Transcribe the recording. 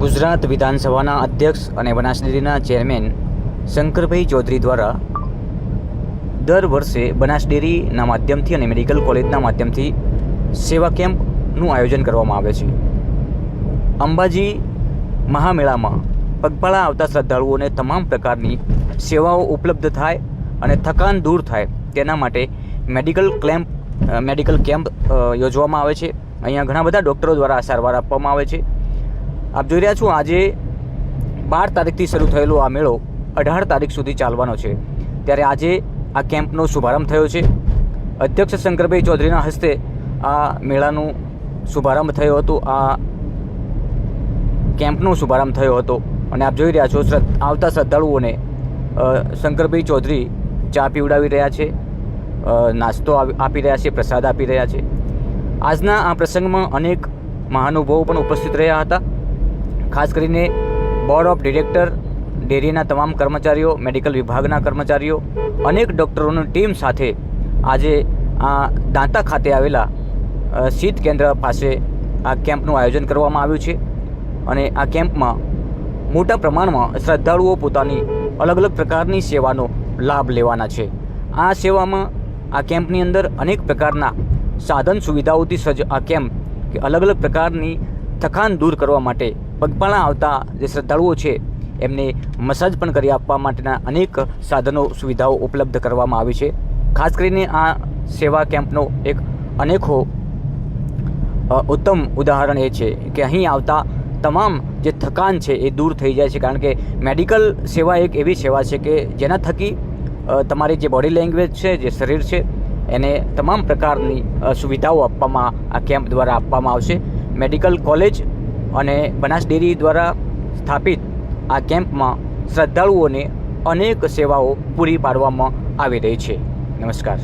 ગુજરાત વિધાનસભાના અધ્યક્ષ અને બનાસડેરીના ચેરમેન શંકરભાઈ ચૌધરી દ્વારા દર વર્ષે બનાસડેરીના માધ્યમથી અને મેડિકલ કોલેજના માધ્યમથી સેવા કેમ્પનું આયોજન કરવામાં આવે છે. અંબાજી મહામેળામાં પગપાળા આવતા શ્રદ્ધાળુઓને તમામ પ્રકારની સેવાઓ ઉપલબ્ધ થાય અને થકાન દૂર થાય તેના માટે મેડિકલ ક્લેમ્પ મેડિકલ કેમ્પ યોજવામાં આવે છે. અહીંયા ઘણા બધા ડૉક્ટરો દ્વારા સારવાર આપવામાં આવે છે. આપ જોઈ રહ્યા છો, આજે બાર તારીખથી શરૂ થયેલો આ મેળો અઢાર તારીખ સુધી ચાલવાનો છે. ત્યારે આજે આ કેમ્પનો શુભારંભ થયો છે. અધ્યક્ષ શંકરભાઈ ચૌધરીના હસ્તે આ મેળાનું શુભારંભ થયો હતો, આ કેમ્પનો શુભારંભ થયો હતો. અને આપ જોઈ રહ્યા છો આવતા શ્રદ્ધાળુઓને શંકરભાઈ ચૌધરી ચા પીવડાવી રહ્યા છે નાસ્તો આપી રહ્યા છે, પ્રસાદ આપી રહ્યા છે. આજના આ પ્રસંગમાં અનેક મહાનુભાવો પણ ઉપસ્થિત રહ્યા હતા. ખાસ કરીને બોર્ડ ઓફ ડિરેક્ટર ડેરીના તમામ કર્મચારીઓ, મેડિકલ વિભાગના કર્મચારીઓ, અનેક ડૉક્ટરોની ટીમ સાથે આજે આ દાંતા ખાતે આવેલા શીત કેન્દ્ર પાસે આ કેમ્પનું આયોજન કરવામાં આવ્યું છે. અને આ કેમ્પમાં મોટા પ્રમાણમાં શ્રદ્ધાળુઓ પોતાની અલગ અલગ પ્રકારની સેવાનો લાભ લેવાના છે. આ સેવામાં આ કેમ્પની અંદર અનેક પ્રકારના સાધન સુવિધાઓથી સજ્જ આ કેમ્પ કે અલગ અલગ પ્રકારની થકાન દૂર કરવા માટે પગપાળા આવતા જે શ્રદ્ધાળુઓ છે, એમને મસાજ પણ કરી આપવા માટેના અનેક સાધનો, સુવિધાઓ ઉપલબ્ધ કરવામાં આવી છે. ખાસ કરીને આ સેવા કેમ્પનો એક અનેકો ઉત્તમ ઉદાહરણ એ છે કે અહીં આવતા તમામ જે થકાન છે એ દૂર થઈ જાય છે. કારણ કે મેડિકલ સેવા એક એવી સેવા છે કે જેના થકી તમારી જે બોડી લેંગ્વેજ છે, જે શરીર છે, એને તમામ પ્રકારની સુવિધાઓ આપવામાં આ કેમ્પ દ્વારા આપવામાં આવશે. મેડિકલ કોલેજ અને બનાસ ડેરી દ્વારા સ્થાપિત આ કેમ્પમાં શ્રદ્ધાળુઓને અનેક સેવાઓ પૂરી પાડવામાં આવી રહી છે. નમસ્કાર.